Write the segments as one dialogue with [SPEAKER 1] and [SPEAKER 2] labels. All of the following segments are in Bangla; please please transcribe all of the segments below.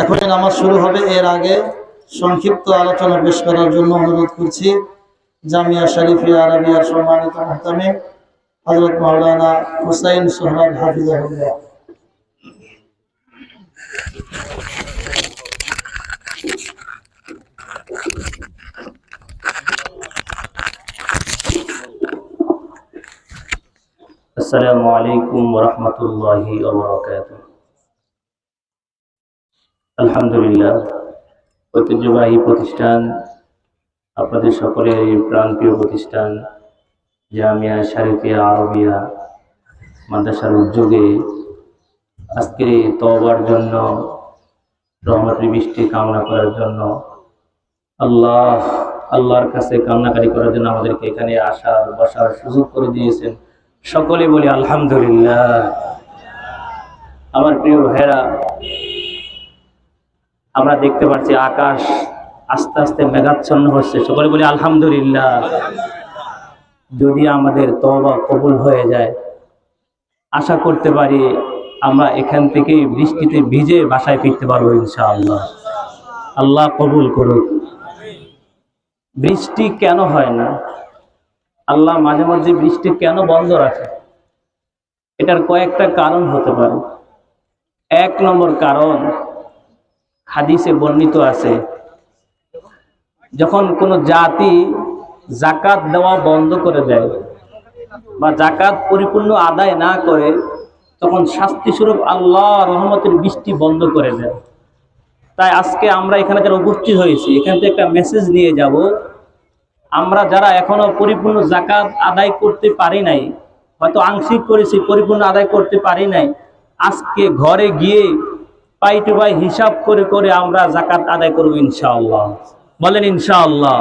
[SPEAKER 1] এখনই নামাজ শুরু হবে, এর আগে সংক্ষিপ্ত আলোচনা পেশ করার জন্য অনুরোধ করছি। জামিয়া শরীফিয়া আরবিয়ার সম্মানিত মহতামে হজরত মাওলানা হুসাইন সোহরাব হাফিজাহুল্লাহ।
[SPEAKER 2] আসসালামু আলাইকুম রহমতুল্লাহি আলহামদুলিল্লাহ, ঐতিহ্যবাহী প্রতিষ্ঠান, আপনাদের সকলের প্রাণপ্রিয় প্রতিষ্ঠান, জামিয়া শারিফিয়া আরবিয়া মাদ্রাসার উদ্যোগে আজকের এই তওবার জন্য, রহমতের বৃষ্টি কামনা করার জন্য আল্লাহ, আল্লাহর কাছে কান্নাকারি করার জন্য আমাদেরকে এখানে আসার, বসার সুযোগ করে দিয়েছেন। সকলে বলি আলহামদুলিল্লাহ। আমার প্রিয় ভাইরা আমরা দেখতে পাচ্ছি আকাশ আস্তে আস্তে মেঘাচ্ছন্ন হচ্ছে। সকলে বলি আলহামদুলিল্লাহ। যদি আমাদের তবা কবুল হয়ে যায়, আশা করতে পারি আমরা এখান থেকে বৃষ্টিতে ভিজে বাসায় ফিরতে পারব ইনশাআল্লাহ। আল্লাহ কবুল করুক। বৃষ্টি কেন হয় না? আল্লাহ মাঝে মাঝে বৃষ্টি কেন বন্ধ রাখে? এটার কয়েকটা কারণ হতে পারে। এক নম্বর কারণ হাদিসে বর্ণিত আছে, যখন কোনো জাতি জাকাত দেওয়া বন্ধ করে দেয় বা জাকাত পরিপূর্ণ আদায় না করে, তখন শাস্তি স্বরূপ আল্লাহ রহমতের বৃষ্টি বন্ধ করে দেয়। তাই আজকে আমরা এখানে যারা উপস্থিত হয়েছি, এখান থেকে একটা মেসেজ নিয়ে যাব। আমরা যারা এখনও পরিপূর্ণ জাকাত আদায় করতে পারি নাই, হয়তো আংশিক করেছি, পরিপূর্ণ আদায় করতে পারি নাই, আজকে ঘরে গিয়ে পাই টু পাই হিসাব করে করে আমরা জাকাত আদায় করব ইনশাআল্লাহ। বলেন ইনশাআল্লাহ।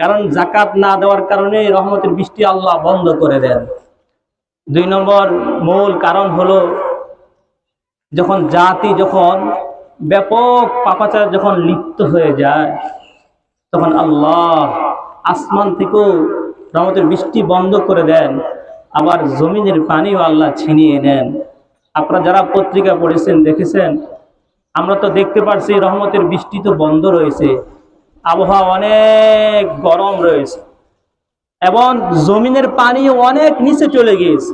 [SPEAKER 2] কারণ জাকাত না দেওয়ার কারণে রহমতের বৃষ্টি আল্লাহ বন্ধ করে দেন। দুই নম্বর মূল কারণ হলো, যখন জাতি যখন ব্যাপক পাপাচার যখন লিপ্ত হয়ে যায়, তখন আল্লাহ আসমান থেকেও রহমতের বৃষ্টি বন্ধ করে দেন, আবার জমিনের পানিও আল্লাহ ছিনিয়ে নেন। আপনারা যারা পত্রিকা পড়েছেন, দেখেছেন আমরা তো দেখতে পাচ্ছি রহমতের বৃষ্টি তো বন্ধ রয়েছে। আবহাওয়া অনেক গরম রয়েছে। এবং জমিনের পানি অনেক নিচে চলে গিয়েছে।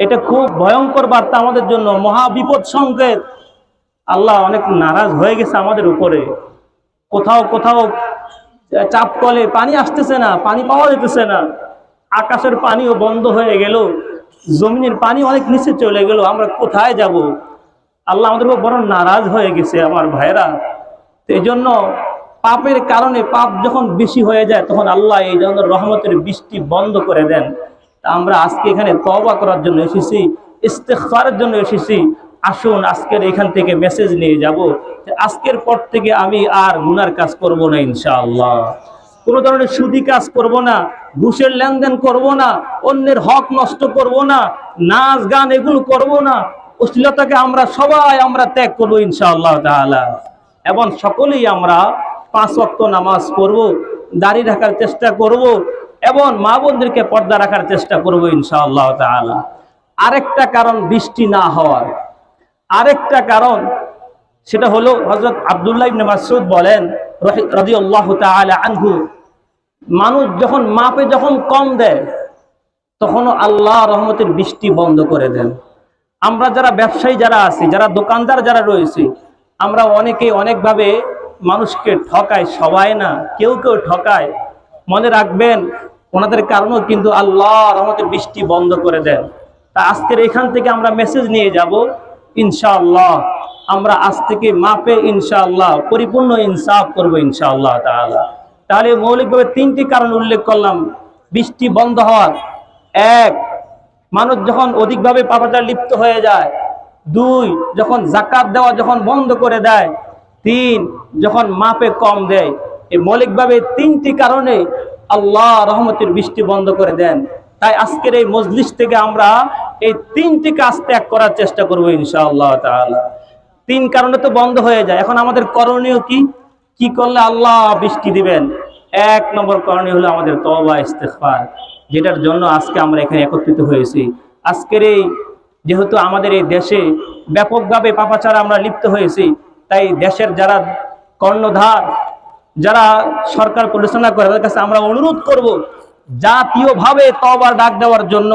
[SPEAKER 2] এটা খুব ভয়ঙ্কর বার্তা আমাদের জন্য। মহা বিপদ সংকেত। আল্লাহ অনেক নারাজ হয়ে গেছে আমাদের উপরে। কোথাও কোথাও চাপ কলে পানি আসতেছে না, পানি পাওয়া যেতেছে না। আকাশের পানিও বন্ধ হয়ে গেল। জমিনের পানি অনেক নিচে চলে গেল। আমরা কোথায় যাব? আল্লাহ আমাদের বড় নারাজ হয়ে গেছে আমার ভাইরা এই জন্য পাপের কারণে পাপ যখন বেশি হয়ে যায়, তখন আল্লাহ এই ধরনের রহমতের বৃষ্টি বন্ধ করে দেন। তা আমরা আজকে এখানে তবা করার জন্য এসেছি ইস্তেফারের জন্য এসেছি। আসুন, আজকের এখান থেকে মেসেজ নিয়ে যাব। আজকের পর থেকে আমি আর গুনার কাজ করব না, ইনশাআল্লাহ। কোনো ধরনের সুদি কাজ করব না, ঘুষের লেনদেন করব না, অন্যের হক নষ্ট করব না, নাচ গান এগুলো করব না। অশ্লীলতাকে আমরা সবাই আমরা ত্যাগ করব ইনশাআল্লাহ তাআলা। এবং সকলেই আমরা পাঁচ ওয়াক্ত নামাজ পড়ব, দাড়ি রাখার চেষ্টা করব এবং মা বোনদেরকে পর্দা রাখার চেষ্টা করব ইনশাআল্লাহ তাআলা। আরেকটা কারণ বৃষ্টি না হওয়ার। আরেকটা কারণ সেটা হলো হজরত আবদুল্লাহ ইবনে মাসুদ বলেন রাদিয়াল্লাহু তাআলা আনহু, মানুষ যখন মাপে যখন কম দেয়, তখনও আল্লাহ রহমতের বৃষ্টি বন্ধ করে দেন। আমরা যারা ব্যবসায়ী যারা আছি, যারা দোকানদার যারা রয়েছে, আমরা অনেকে অনেকভাবে মানুষকে ঠকায় সবাই না, কেউ কেউ ঠকায়। মনে রাখবেন, ওনাদের কারণেও কিন্তু আল্লাহ রহমতের বৃষ্টি বন্ধ করে দেন। তা আজকের এখান থেকে আমরা মেসেজ নিয়ে যাব, ইনশাআল্লাহ। আমরা আজ থেকে মাপে ইনশাআল্লাহ, পরিপূর্ণ ইনসাফ করব ইনশাআল্লাহ তাআলা। তাহলে মৌলিকভাবে তিনটি কারণ উল্লেখ করলাম। বৃষ্টি বন্ধ হওয়ার। এক মানুষ যখন অধিকভাবে পাপাচার লিপ্ত হয়ে যায়, দুই, যখন জাকাত দেওয়া যখন বন্ধ করে দেয়, তিন, যখন মাপে কম দেয়, এই মৌলিকভাবে তিনটি কারণে আল্লাহ রহমতের বৃষ্টি বন্ধ করে দেন। তাই আজকের এই মজলিস থেকে আমরা এই তিনটি কাজ ত্যাগ করার চেষ্টা করব ইনশাআল্লাহ তাআলা। তিন কারণে তো বন্ধ হয়ে যায়। এখন আমাদের করণীয় কি? কি করলে আল্লাহ বৃষ্টি দিবেন? এক নম্বর করণীয় হলো আমাদের তওবা, ইস্তেগফার। যেটার জন্য আজকে আমরা এখানে একত্রিত হয়েছি। আজকের এই যেহেতু আমাদের এই দেশে ব্যাপকভাবে পাপাচারা আমরা লিপ্ত হয়েছি, তাই দেশের যারা কর্ণধার, যারা সরকার পরিচালনা করে, তাদের কাছে আমরা অনুরোধ করব, জাতীয়ভাবে তবার ডাক দেওয়ার জন্য,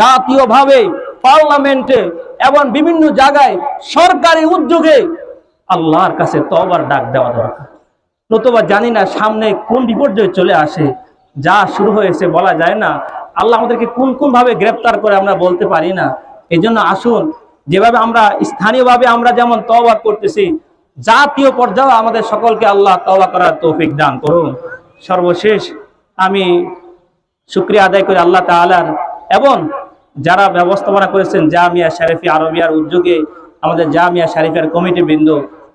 [SPEAKER 2] জাতীয়ভাবে পার্লামেন্টে এবং বিভিন্ন জায়গায় সরকারি উদ্যোগে আল্লাহর কাছে তবার ডাক দেওয়া দরকার। নতুবা জানি না সামনে কোন বিপর্যয় চলে আসে। যা শুরু হয়েছে বলা যায় না। আল্লাহ আমাদেরকে কোন কোন ভাবে গ্রেপ্তার করে আমরা বলতে পারি না। এই জন্য আসুন, যেভাবে আমরা স্থানীয়ভাবে আমরা যেমন তওবা করতেছি, জাতীয় পর্যায়ে আমাদের সকলকে আল্লাহ তওবা করার তৌফিক দান করুন। সর্বশেষ আমি শুক্রিয়া আদায় করি আল্লাহ তাআলার এবং যারা ব্যবস্থাপনা করেছেন জামিয়া শরীফি আরবিয়ার উদ্যোগে আমাদের জামিয়া শরীফের কমিটি বৃন্দ,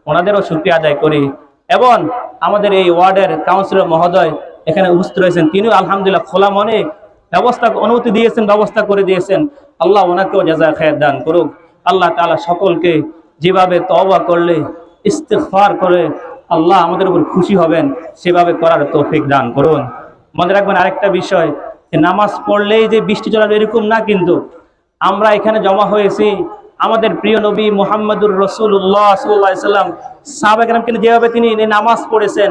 [SPEAKER 2] ওনাদেরও শুক্রিয়া আদায় করি। এবং আমাদের এই ওয়ার্ডের কাউন্সিলর মহোদয় এখানে উপস্থিত রয়েছেন। তিনিও আলহামদুলিল্লাহ খোলা মনে ব্যবস্থা, অনুমতি দিয়েছেন, ব্যবস্থা করে দিয়েছেন। আল্লাহ ওনাকেও জাজা খায়ের দান করুক। আল্লাহ তাআলা সকলকে যেভাবে তওবা করলে, ইস্তেগফার করে আল্লাহ আমাদের উপর খুশি হবেন, সেভাবে করার তৌফিক দান করুন। মনে রাখবেন আরেকটা বিষয়, যে নামাজ পড়লেই যে বৃষ্টি চলার এরকম না কিন্তু আমরা এখানে জমা হয়েছি। আমাদের প্রিয় নবী মোহাম্মদুর রসুল্লাহ সাল্লাম সাহাবাহাম কিন্তু যেভাবে তিনি নামাজ পড়েছেন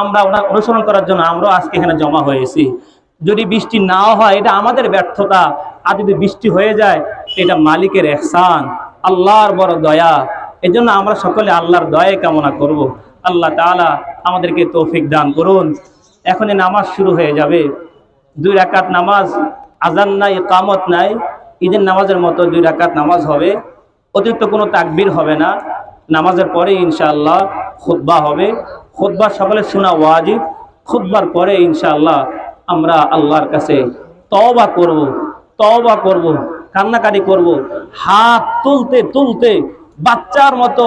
[SPEAKER 2] আমরা ওনার অনুসরণ করার জন্য আমরাও আজকে এখানে জমা হয়েছি। যদি বৃষ্টি নাও হয়, এটা আমাদের ব্যর্থতা। আর যদি বৃষ্টি হয়ে যায়, এটা মালিকের এহসান, আল্লাহর বড় দয়া। এই জন্য আমরা সকলে আল্লাহর দয়াই কামনা করব। আল্লাহ তাআলা আমাদেরকে তৌফিক দান করুন। এখনই নামাজ শুরু হয়ে যাবে। দুই রাকাত নামাজ আজান নাই কামত নাই, ঈদের নামাজের মতো দুই রাকাত নামাজ হবে। অতিরিক্ত কোনো তাকবির হবে না। নামাজের পরে ইনশাআল্লাহ খুতবা হবে। খুতবা সকলে শোনা ওয়াজিব। খুতবার পরে ইনশাআল্লাহ আমরা আল্লাহর কাছে তওবা করব তওবা করব, কান্নাকাটি করব। হাত তুলতে তুলতে বাচ্চার মতো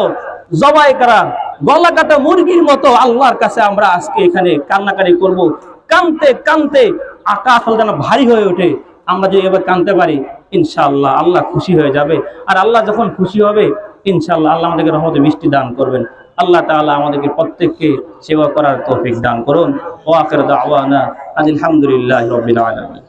[SPEAKER 2] জবাই করা গলা কাটা মুরগির মতো আল্লাহর কাছে আমরা আজকে এখানে কান্নাকাটি করব। কানতে কানতে আকাশ যেন ভারী হয়ে ওঠে, আমরা যদি এবার কানতে পারি, ইনশাআল্লাহ আল্লাহ খুশি হয়ে যাবে। আর আল্লাহ যখন খুশি হবে, ইনশাআল্লাহ আল্লাহ আমাদেরকে রহমতে মিষ্টি দান করবেন। আল্লাহ তালা আমাদেরকে প্রত্যেককে সেবা করার তৌফিক দান করুন। ও আকের দাওয়ানা আলহামদুলিল্লাহ রবিল আলামিন।